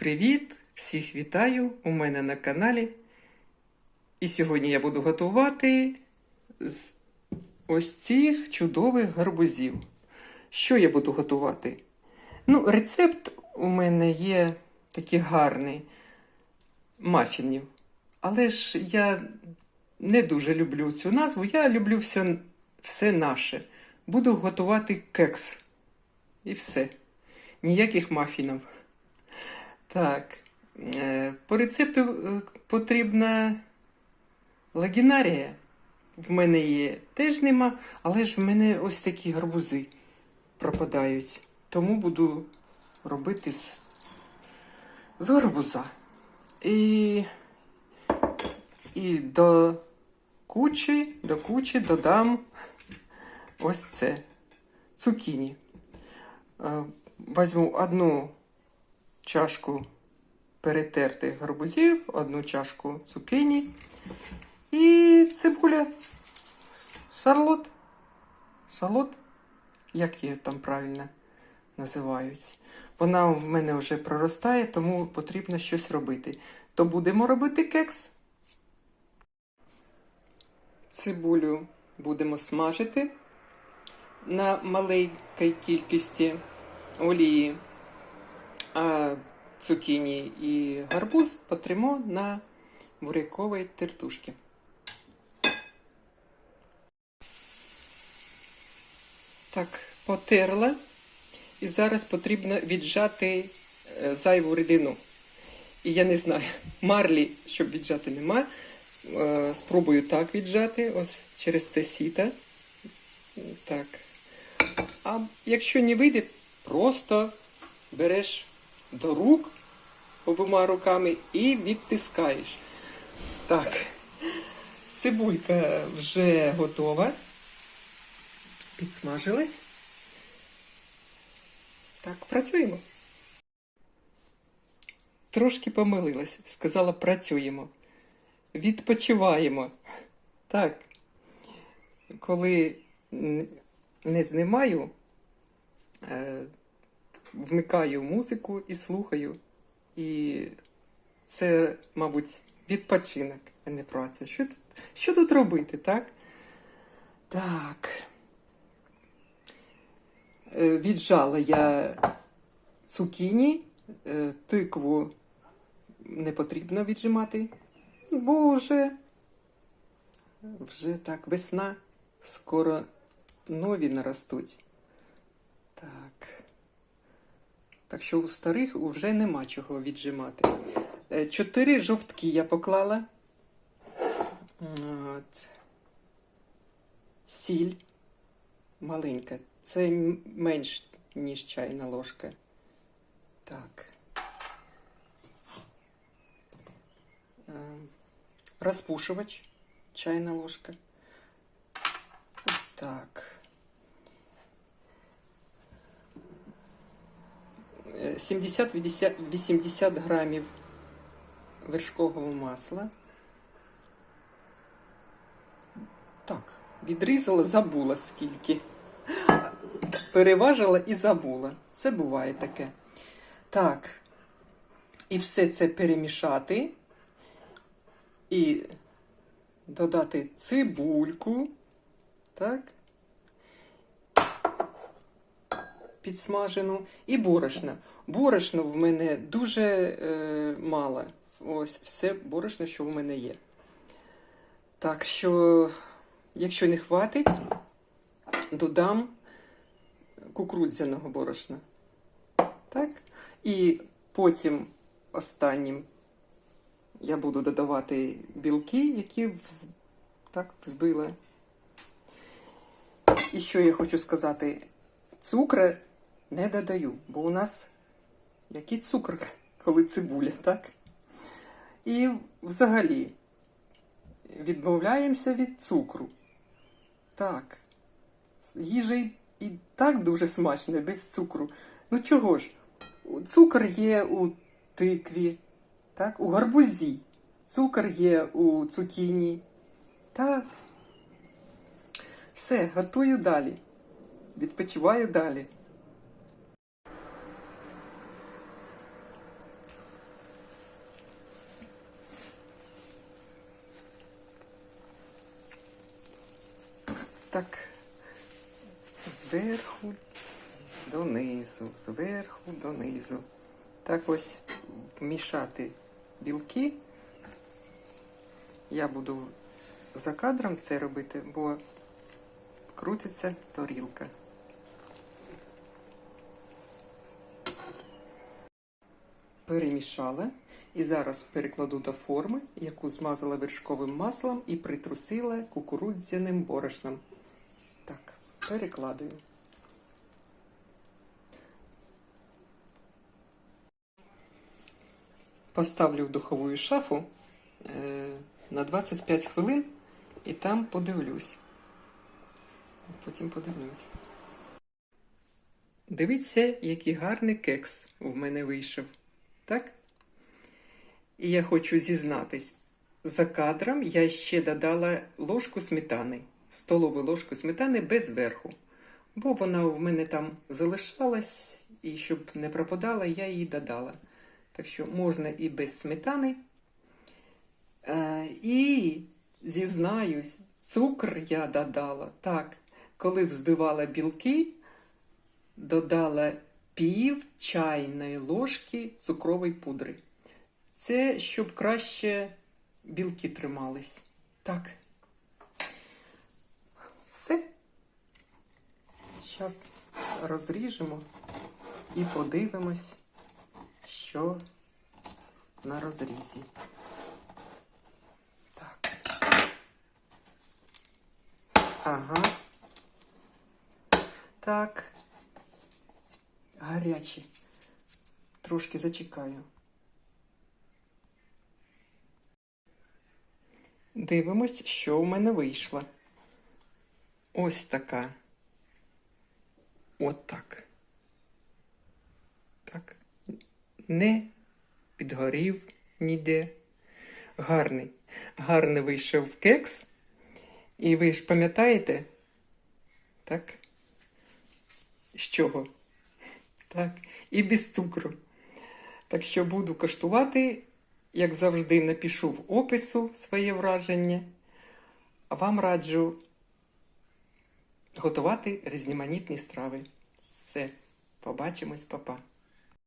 Привіт! Всіх вітаю у мене на каналі. І сьогодні я буду готувати з ось цих чудових гарбузів. Що я буду готувати? Ну, рецепт у мене є такий гарний мафінів. Але ж я не дуже люблю цю назву. Я люблю все, все наше. Буду готувати кекс. І все. Ніяких мафінів. Так. е, По рецепту е, потрібна лагінарія. В мене є теж нема, але ж в мене ось такі гарбузи пропадають. Тому буду робити з, з гарбуза. І, і до кучі, до кучі додам ось це цукіні. Е, Возьму одну чашку перетертих гарбузів, одну чашку цукині і цибуля. Шарлот. Шарлот, як її там правильно називають. Вона в мене вже проростає, тому потрібно щось робити. То будемо робити кекс. Цибулю будемо смажити на маленькій кількості олії, а цукіні і гарбуз потримо на буряковій тертушці. Так, потерла. І зараз потрібно віджати е, зайву рідину. І я не знаю, марлі, щоб віджати, нема. Е, Спробую так віджати, ось через це сіта. Так. А якщо не вийде, просто береш до рук обома руками і відтискаєш. Так, цибулька вже готова. Підсмажилась. Так, працюємо. Трошки помилилась, сказала працюємо. Відпочиваємо. Так. Коли не знімаю, е, вмикаю музику і слухаю. І це, мабуть, відпочинок, а не праця. Що тут, що тут робити, так? Так. Е, Віджала я цукіні, е, тикву не потрібно віджимати. Боже. Вже так, весна. Скоро нові наростуть. Так. Так що у старих вже нема чого віджимати. Е, Чотири жовтки я поклала. От. Сіль маленька. Це менш, ніж чайна ложка. Так. Е, Розпушувач. Чайна ложка. Так. Е, 70-80 грамів вершкового масла. Так, відрізала, забула скільки. Переважила і забула. Це буває таке. Так. І все це перемішати. І додати цибульку. Так. Підсмажену і борошно. Борошно в мене дуже е, мало. Ось все борошно, що в мене є. Так що, якщо не хватить, додам кукурудзяного борошна. Так? І потім останнім я буду додавати білки, які вз... так взбила. І що я хочу сказати? Цукру не додаю, бо у нас який цукор, коли цибуля, так? І взагалі відмовляємося від цукру. Так. Їжа і, і так дуже смачна, без цукру. Ну чого ж? Цукор є у тикві, так? у гарбузі. Цукор є у цукіні. Так. Все, готую далі. Відпочиваю далі. Так зверху донизу, зверху донизу. Так ось вмішати білки. Я буду за кадром це робити, бо крутиться тарілка. Перемішала і зараз перекладу до форми, яку змазала вершковим маслом і притрусила кукурудзяним борошном. Так, перекладую. Поставлю в духову шафу е, на 25 хвилин і там подивлюсь. Потім подивлюсь. Дивіться, який гарний кекс в мене вийшов. Так? І я хочу зізнатись, за кадром я ще додала ложку сметани, столову ложку сметани без верху. Бо вона в мене там залишалась, і щоб не пропадала, я її додала. Так що можна і без сметани. Е, і зізнаюсь, цукр я додала. Так, коли взбивала білки, додала пів чайної ложки цукрової пудри. Це щоб краще білки тримались. Так. Все. Зараз розріжемо і подивимось, що на розрізі. Так. Ага. Так. Гарячі. Трошки зачекаю. Дивимось, що у мене вийшло. Ось така. От так. Так. Не підгорів ніде. Гарний. Гарний вийшов кекс. І ви ж пам'ятаєте? Так? З чого? Так, і без цукру. Так що буду коштувати, як завжди, напишу в опису своє враження. А вам раджу готувати різноманітні страви. Все, побачимось, папа.